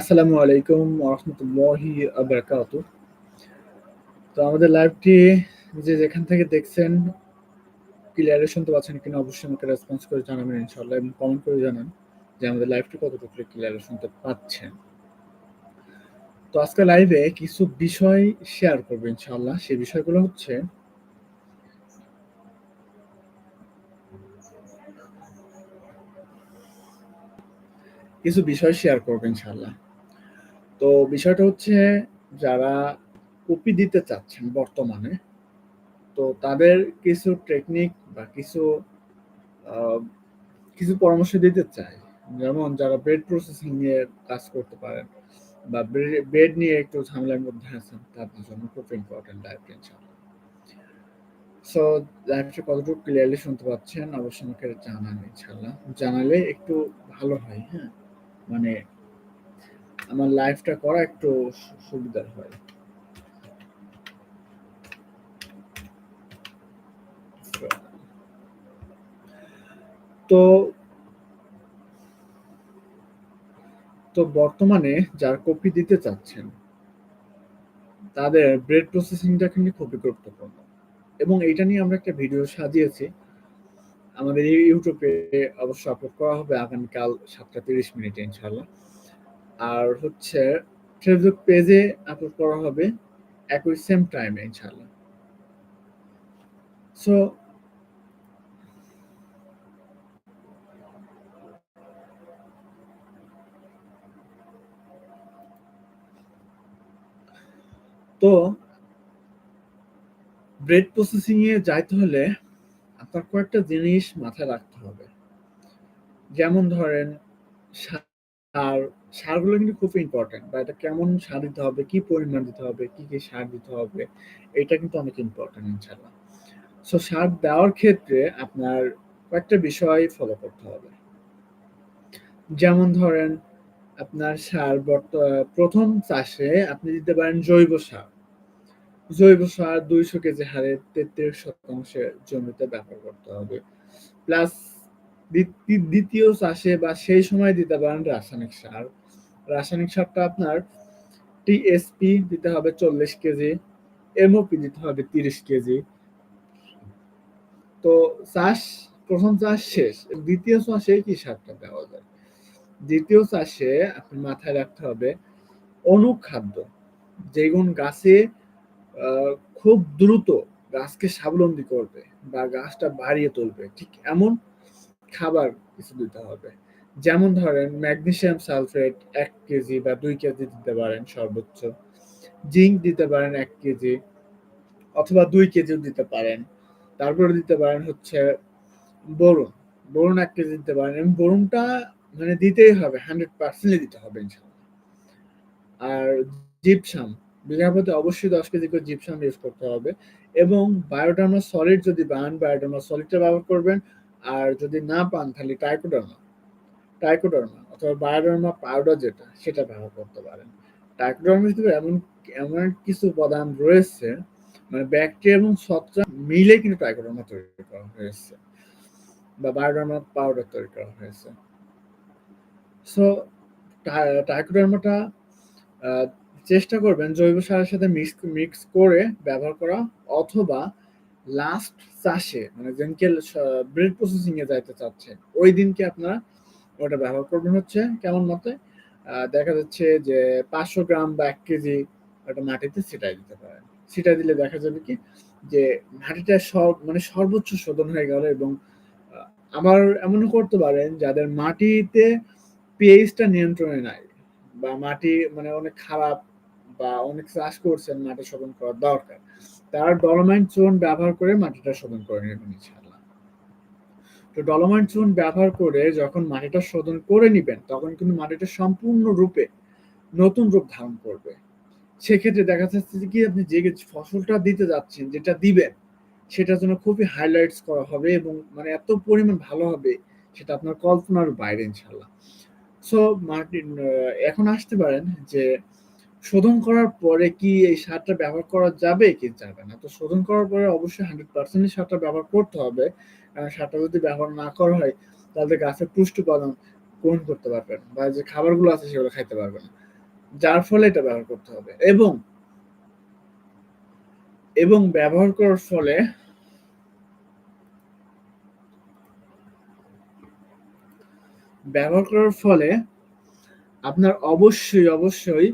আসসালামু আলাইকুম রহমতুল্লাহি আবরাকাত। তো আমাদের লাইভটি যে যেখান থেকে দেখছেন ক্লিয়ারে শুনতে পাচ্ছেন কিনা অবশ্যই আমাকে রেসপন্স করে জানাবেন ইনশাল্লাহ এবং কমেন্ট করে জানান যে আমাদের লাইভটি কতটুকু ক্লিয়ারে শুনতে পাচ্ছেন। তো আজকে লাইভে কিছু বিষয় শেয়ার করব ইনশাল্লাহ সেই বিষয়গুলো হচ্ছে, কিছু বিষয় শেয়ার করবেন ইনশাল্লাহ তো বিষয়টা হচ্ছে যারা কপি দিতে চাচ্ছেন বর্তমানে, তো তাদের কিছু টেকনিক বা কিছু কিছু পরামর্শ দিতে চাই। যেমন যারা ব্রেড প্রসেসিং নিয়ে কাজ করতে পারেন বা ব্রেড নিয়ে একটু ঝামেলার মধ্যে আছেন, তাদের জন্য খুব ইম্পর্টেন্ট লাইফ ইনশাল্লাহ সো লাইফটা কতটুকু ক্লিয়ারলি শুনতে পাচ্ছেন, অবশ্যই আমাকে জানান ইনশাল্লাহ জানালে একটু ভালো হয় হ্যাঁ? মানে আমার লাইফটা করা একটু সুবিধার হয়। তো তো বর্তমানে যার কপি দিতে চাচ্ছেন, তাদের ব্রেড প্রসেসিংটা কিন্তু খুবই গুরুত্বপূর্ণ। এবং এটা নিয়ে আমরা একটা ভিডিও সাজিয়েছি। আমাদের ইউটিউবে অবশ্য আপলোড করা হবে আগামীকাল সাতটা তিরিশ মিনিটে ইনশাল্লাহ আর হচ্ছে ফেসবুক পেজে আপলোড করা হবে একই সেম টাইমে ইনশাল্লাহ সো তো ব্রেড প্রসেসিং এ যাইতে হলে আপনার কয়েকটা জিনিস মাথায় রাখতে হবে। যেমন ধরেন সার সারগুলো কিন্তু খুব ইম্পর্টেন্ট বা এটা কেমন সার দিতে হবে, কি পরিমাণ দিতে হবে, কি কি সার দিতে হবে, এটা কিন্তু অনেক ইম্পর্টেন্ট ইনশাল্লাহ সো সার দেওয়ার ক্ষেত্রে আপনার কয়েকটা বিষয় ফলো করতে হবে। যেমন ধরেন, আপনার সার বর্ত, প্রথম চাষে আপনি দিতে পারেন জৈব সার। জৈব সার দুইশো কেজি হারে তেত্রিশ শতাংশের জমিতে ব্যবহার করতে হবে। প্লাস দ্বিতীয় চাষে বা সেই সময় দিতে পারেন রাসায়নিক সার। রাসায়নিক সারটা আপনার টিএসপি দিতে হবে চল্লিশ কেজি এমওপি দিতে হবে তিরিশ কেজি। তো চাষ, প্রথম চাষ শেষ, দ্বিতীয় চাষে কি সারটা দেওয়া যায়? দ্বিতীয় চাষে আপনি মাথায় রাখতে হবে অনুখাদ্য। যেগুন গাছে খুব দ্রুত গাছকে স্বাবলম্বী করবে বা গাছটা বাড়িয়ে তুলবে, ঠিক এমন খাবার কিছু দিতে হবে। যেমন ধরেন ম্যাগনেশিয়াম সালফেট এক কেজি বা দুই কেজি দিতে পারেন সর্বোচ্চ। জিঙ্ক দিতে পারেন এক কেজি অথবা দুই কেজিও দিতে পারেন। তারপরে দিতে পারেন হচ্ছে বরুণ বরুণ এক কেজি দিতে পারেন এবং বরুণটা মানে দিতেই হবে হান্ড্রেড পার্সেন্টই দিতে হবে আর জিপসাম বিঘা প্রতি অবশ্যই দশ কেজি করে জিপসাম ইউজ করতে হবে। এবং বায়োডার্মা সলিড যদি পান বায়োডার্মা সলিডটা ব্যবহার করবেন আর যদি না পান তাহলে টাইকোডার্মা টাইকোডার্মা অথবা বায়োডার্মা পাউডার যেটা, সেটা ব্যবহার করতে পারেন। টাইকোডার্মা ভিতরে এমন এমন কিছু উপাদান রয়েছে মানে ব্যাকটেরিয়া এবং ছত্রাক মিলে কিন্তু টাইকোডার্মা তৈরি করা হয়েছে বা বায়োডার্মা পাউডার তৈরি করা হয়েছে। সো টাইকোডার্মাটা চেষ্টা করবেন জৈব সারের সাথে মিক্স মিক্স করে ব্যবহার করা অথবা লাস্ট চাষে মানে যেদিনকে ব্রেড প্রসেসিং এ যাইতে চাচ্ছেন ওই দিনকে আপনারা ওটা ব্যবহার করবেন হচ্ছে, কেমন মতে? দেখা যাচ্ছে যে পাঁচশো গ্রাম বা এক কেজি ওটা মাটিতে ছিটাই দিতে পারেন। ছিটাই দিলে দেখা যাবে কি? যে মাটিটা সব মানে সর্বোচ্চ শোধন হয়ে গেল এবং আবার এমনও করতে পারেন, যাদের মাটিতে পিএইচটা নিয়ন্ত্রণে নাই বা মাটি মানে অনেক খারাপ বা অনেক চাষ করছেন, মাটি শোধন করার দরকার। তারা ডলোমাইন চুন ব্যবহার করে মাটিটা শোধন করে নেবেন ইনশাআল্লাহ। তো ডলোমাইন চুন ব্যবহার করে যখন মাটিটা শোধন করে নিবেন, তখন কিন্তু মাটিটা সম্পূর্ণ রূপে নতুন রূপ ধারণ করবে। সেক্ষেত্রে দেখা যাচ্ছে কি আপনি যে ফসলটা দিতে যাচ্ছেন, যেটা দিবেন, সেটার জন্য খুবই হাইলাইটস করা হবে এবং মানে এত পরিমাণ ভালো হবে, সেটা আপনার কল্পনার বাইরে ইনশাল্লাহ সো মার্টিন এখন আসতে পারেন যে শোধন করার পরে কি এই সারটা ব্যবহার করা যাবে কি যাবে না? তো শোধন করার পরে অবশ্যই হান্ড্রেড পার্সেন্ট সারটা ব্যবহার করতে হবে। কারণ সারটা যদি ব্যবহার না করা হয়, তাহলে গাছের পুষ্টি উপাদান গ্রহণ করতে পারবেন বা যে খাবারগুলো আছে সেগুলো খাইতে পারবেন যার ফলে এটা ব্যবহার করতে হবে। এবং এবং ব্যবহার করার ফলে ব্যবহার করার ফলে আপনার অবশ্যই অবশ্যই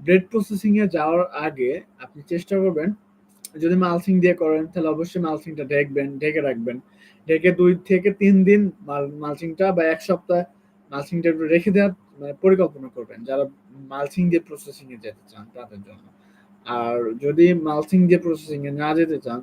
ব্রেড প্রসেসিং এ যাওয়ার আগে আপনি চেষ্টা করবেন, যদি মালসিং দিয়ে করেন, তাহলে অবশ্যই মালসিংটা ঢেকবেন, ঢেকে রাখবেন। ঢেকে দুই থেকে তিন দিন মালসিংটা বা এক সপ্তাহ মালসিংটা একটু রেখে দেওয়ার মানে পরিকল্পনা করবেন, যারা মালসিং দিয়ে প্রসেসিং এ যেতে চান তাদের জন্য। আর যদি মালসিং দিয়ে প্রসেসিং এ না যেতে চান,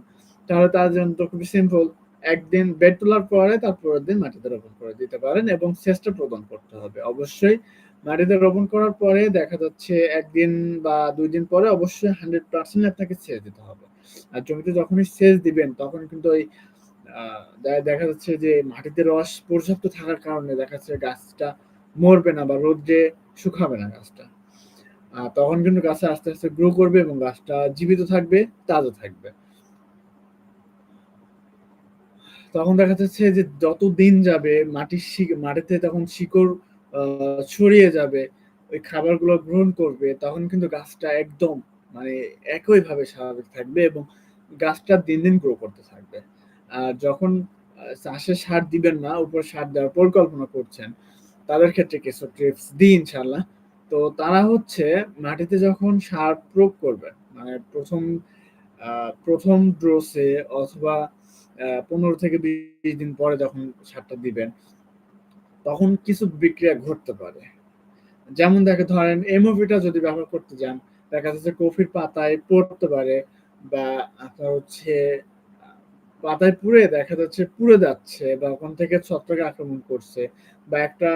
তাহলে তার জন্য তো খুবই সিম্পল একদিন বেড তোলার পরে তারপরের দিন মাটিতে রোপণ করে দিতে পারেন এবং চেষ্টা প্রদান করতে হবে। অবশ্যই মাটিতে রোপণ করার পরে দেখা যাচ্ছে একদিন বা দুই দিন পরে অবশ্যই হান্ড্রেড পার্সেন্ট আপনাকে সেচ দিতে হবে। আর জমিতে যখনই সেচ দিবেন, তখন কিন্তু ওই দেখা যাচ্ছে যে মাটিতে রস পর্যাপ্ত থাকার কারণে দেখা যাচ্ছে গাছটা মরবে না বা রোদ্রে শুকাবে না গাছটা। তখন কিন্তু গাছে আস্তে আস্তে গ্রো করবে এবং গাছটা জীবিত থাকবে, তাজা থাকবে। তখন দেখা যাচ্ছে যে যত দিন যাবে মাটির মাটিতে তখন শিকড় ছড়িয়ে যাবে, ওই খাবারগুলো গ্রহণ করবে, তখন কিন্তু গাছটা একদম মানে একইভাবে স্বাভাবিক থাকবে এবং গাছটা দিন দিন গ্রো করতে থাকবে। আর যখন চাষে সার দিবেন না, উপর সার দেওয়ার পরিকল্পনা করছেন, তাদের ক্ষেত্রে কিছু টিপস দিই ইনশাল্লাহ তো তারা হচ্ছে মাটিতে যখন সার প্রয়োগ করবে মানে প্রথম প্রথম ড্রোসে অথবা পনেরো থেকে বিশ দিন পরে যখন সারটা দিবেন তখন কিছু বিক্রিয়া ঘটতে পারে। যেমন দেখে, ধরেন এমওভিটা যদি ব্যবহার করতে যান, দেখা যাচ্ছে কফির পাতায় পড়তে পারে বা আপনার হচ্ছে, পাতায় পুড়ে দেখা যাচ্ছে পুড়ে যাচ্ছে বা ওখান থেকে ছত্রাক আক্রমণ করছে বা একটা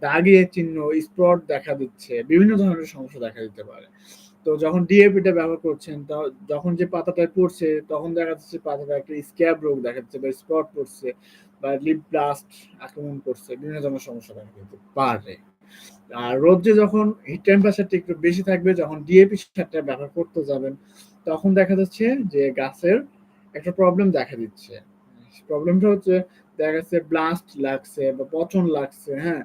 দাগিয়ে চিহ্ন, স্পট দেখা দিচ্ছে, বিভিন্ন ধরনের সমস্যা দেখা দিতে পারে। তো যখন ডিএপিটা ব্যবহার করছেন যখন যে পাতাটায় পড়ছে, তখন দেখা যাচ্ছে পাতাটা একটা স্ক্যাব রোগ দেখা যাচ্ছে বা স্পট পড়ছে বা লিপ ব্লাস্ট আক্রমণ করছে, বিভিন্ন ধরনের সমস্যা দেখা দিতে পারে। আর রোদ্রে যখন হিট টেম্পারেচারটা একটু বেশি থাকবে, যখন ডিএপি সারটা ব্যবহার করতে যাবেন, তখন দেখা যাচ্ছে যে গাছের একটা প্রবলেম দেখা দিচ্ছে। প্রবলেমটা হচ্ছে, দেখা যাচ্ছে ব্লাস্ট লাগছে বা পচন লাগছে হ্যাঁ?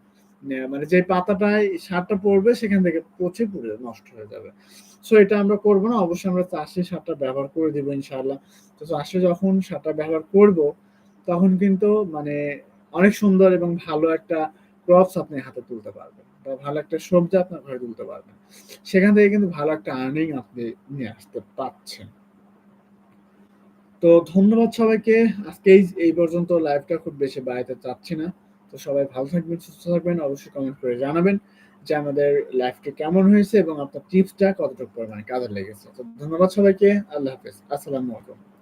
মানে যে পাতাটায় সারটা পড়বে, সেখান থেকে পচে পুড়ে নষ্ট হয়ে যাবে। সো এটা আমরা করব না, অবশ্যই আমরা চাষে সারটা ব্যবহার করে দিব ইনশাআল্লাহ। তো চাষে যখন সারটা ব্যবহার করব, তখন কিন্তু মানে অনেক সুন্দর এবং ভালো একটা ক্রপস আপনি হাতে তুলতে পারবেন বা ভালো একটা সবজি আপনার ঘরে তুলতে পারবেন। সেখান থেকে কিন্তু ভালো একটা আর্নিং আপনি নিয়ে আসতে পারছেন। তো ধন্যবাদ সবাইকে। আজকে এই পর্যন্ত লাইভটা খুব বেশি বাড়াইতে চাচ্ছি না। তো সবাই ভালো থাকবেন, সুস্থ থাকবেন, অবশ্যই কমেন্ট করে জানাবেন যে আমাদের লাইফটি কেমন হয়েছে এবং আপনার টিপসটা কতটুকু পরিমাণে কাজে লেগেছে। তো ধন্যবাদ সবাইকে, আল্লাহ হাফেজ, আসসালামু আলাইকুম।